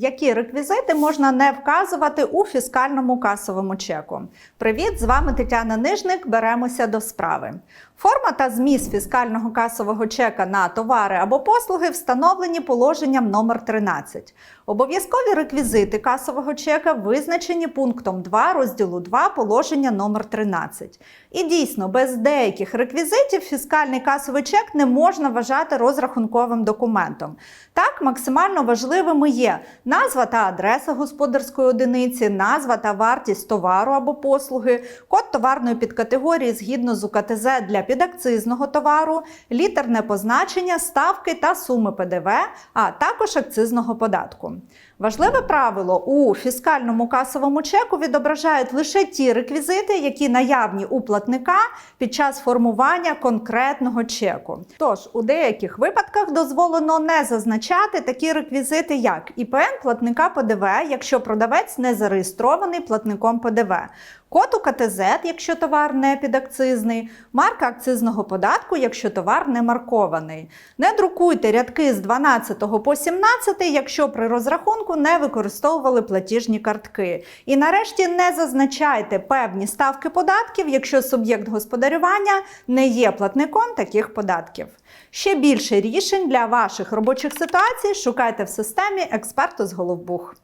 які реквізити можна не вказувати у фіскальному касовому чеку. Привіт, з вами Тетяна Нижник. Беремося до справи. Форма та зміст фіскального касового чека на товари або послуги встановлені положенням номер 13. Обов'язкові реквізити касового чека визначені пунктом 2 розділу 2 положення номер 13. І дійсно, без деяких реквізитів фіскальний касовий чек не можна вважати розрахунковим документом. Так, максимально важливими є назва та адреса господарської одиниці, назва та вартість товару або послуги, код товарної підкатегорії згідно з УКТЗ для підакцизного товару, літерне позначення, ставки та суми ПДВ, а також акцизного податку. Важливе правило у фіскальному касовому чеку відображають лише ті реквізити, які наявні у платника під час формування конкретного чеку. Тож у деяких випадках дозволено не зазначати такі реквізити, як ІПН платника ПДВ, якщо продавець не зареєстрований платником ПДВ. Код УКТЗ, якщо товар не підакцизний, марка акцизного податку, якщо товар не маркований. Не друкуйте рядки з 12 по 17, якщо при розрахунку не використовували платіжні картки. І нарешті не зазначайте певні ставки податків, якщо суб'єкт господарювання не є платником таких податків. Ще більше рішень для ваших робочих ситуацій шукайте в системі експерту з Головбух.